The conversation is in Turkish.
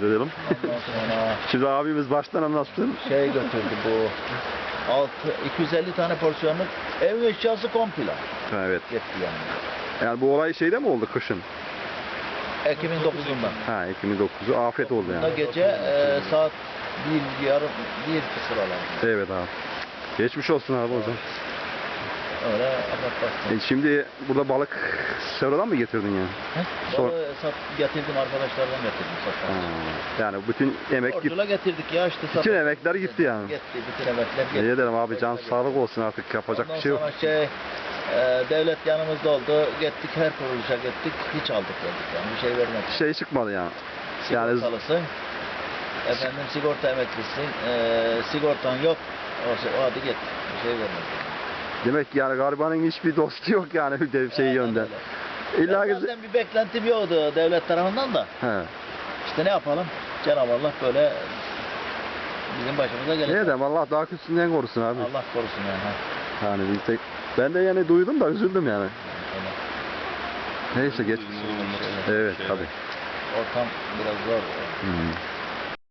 Sonra Şimdi abimiz baştan anlatsın. şey götürdü bu 6 250 tane porsiyonluk ev eşyası komple evet. gitti yani. Yani bu olay şeyde mi oldu kışın? Ekim'in 9'unda. Ha Ekim'in 9'u afet oldu Da yani. gece e, saat bir yarım bir sıralar. Evet abi. Geçmiş olsun abi o zaman. Öyle abartmasın. E şimdi burada balık sonradan mı getirdin yani? Sor- Balığı sat, getirdim arkadaşlardan getirdim Ha, satmak. yani bütün emek gitti. Ortula getirdik ya işte Bütün satmak. emekler gitti yani. Gitti, bütün emekler gitti. Ne edelim abi can sağlık olsun artık yapacak Ondan bir şey yok. sonra şey, e, devlet yanımızda oldu. Gittik her kuruluşa gittik. Hiç aldık verdik yani. Bir şey vermedik. Şey çıkmadı yani. Yani Sigortalısın. Efendim sigorta emeklisin. E, sigortan yok. O, o hadi git. Bir şey vermedik. Demek ki yani garibanın hiçbir dostu yok yani bir şey öyle. İlla ki... zaten bir beklentim yoktu devlet tarafından da. He. İşte ne yapalım? Cenab-ı Allah böyle bizim başımıza Ne gelecek. edeyim Allah daha kötüsünden korusun abi. Allah korusun yani. ha. Yani biz de, ben de yani duydum da üzüldüm yani. Neyse geç. Evet tabi. Ortam biraz zor. Hmm.